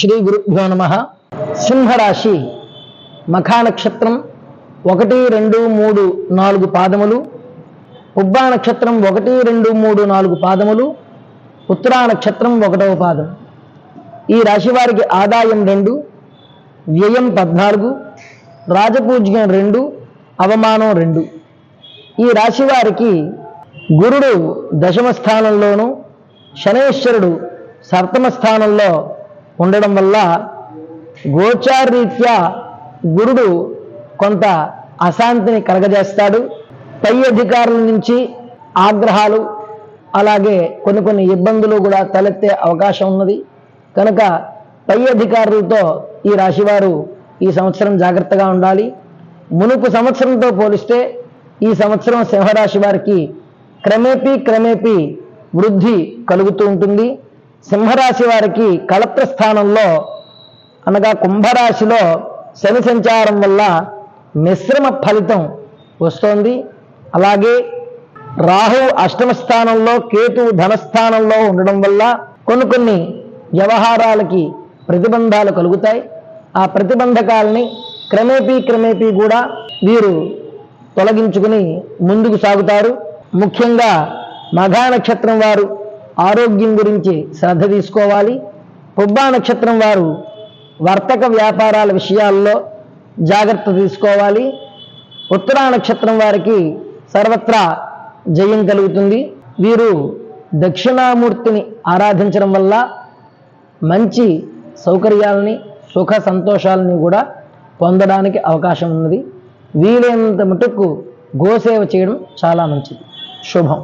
శ్రీ గురుభ్యో నమ. సింహరాశి మఖా నక్షత్రం ఒకటి రెండు మూడు నాలుగు పాదములు ఉబ్బా నక్షత్రం ఒకటి రెండు మూడు నాలుగు పాదములు ఉత్తరా నక్షత్రం ఒకటవ పాదం. ఈ రాశి వారికి ఆదాయం రెండు వ్యయం పద్నాలుగు రాజపూజ్యం రెండు అవమానం రెండు. ఈ రాశి వారికి గురుడు దశమ స్థానంలోను శనేశ్వరుడు సప్తమ స్థానంలో ఉండడం వల్ల గోచారీత్యా గురుడు కొంత అశాంతిని కలగజేస్తాడు. పై అధికారుల నుంచి ఆగ్రహాలు అలాగే కొన్ని కొన్ని ఇబ్బందులు కూడా తలెత్తే అవకాశం ఉన్నది. కనుక పై అధికారులతో ఈ రాశివారు ఈ సంవత్సరం జాగ్రత్తగా ఉండాలి. మునుపు సంవత్సరంతో పోలిస్తే ఈ సంవత్సరం సింహరాశి వారికి క్రమేపీ క్రమేపీ వృద్ధి కలుగుతూ ఉంటుంది. సింహరాశి వారికి కళత్ర స్థానంలో అనగా కుంభరాశిలో శని సంచారం వల్ల మిశ్రమ ఫలితం వస్తోంది. అలాగే రాహు అష్టమ స్థానంలో కేతు ధనస్థానంలో ఉండడం వల్ల కొన్ని కొన్ని వ్యవహారాలకి ప్రతిబంధాలు కలుగుతాయి. ఆ ప్రతిబంధకాలని క్రమేపీ క్రమేపీ కూడా వీరు తొలగించుకుని ముందుకు సాగుతారు. ముఖ్యంగా మఘా నక్షత్రం వారు ఆరోగ్యం గురించి శ్రద్ధ తీసుకోవాలి. పుబ్బా నక్షత్రం వారు వర్తక వ్యాపారాల విషయాల్లో జాగ్రత్త తీసుకోవాలి. ఉత్తరా నక్షత్రం వారికి సర్వత్రా జయం కలుగుతుంది. వీరు దక్షిణామూర్తిని ఆరాధించడం వల్ల మంచి సౌకర్యాలని సుఖ సంతోషాలని కూడా పొందడానికి అవకాశం ఉన్నది. వీలైనంత మటుకు గోసేవ చేయడం చాలా మంచిది. శుభం.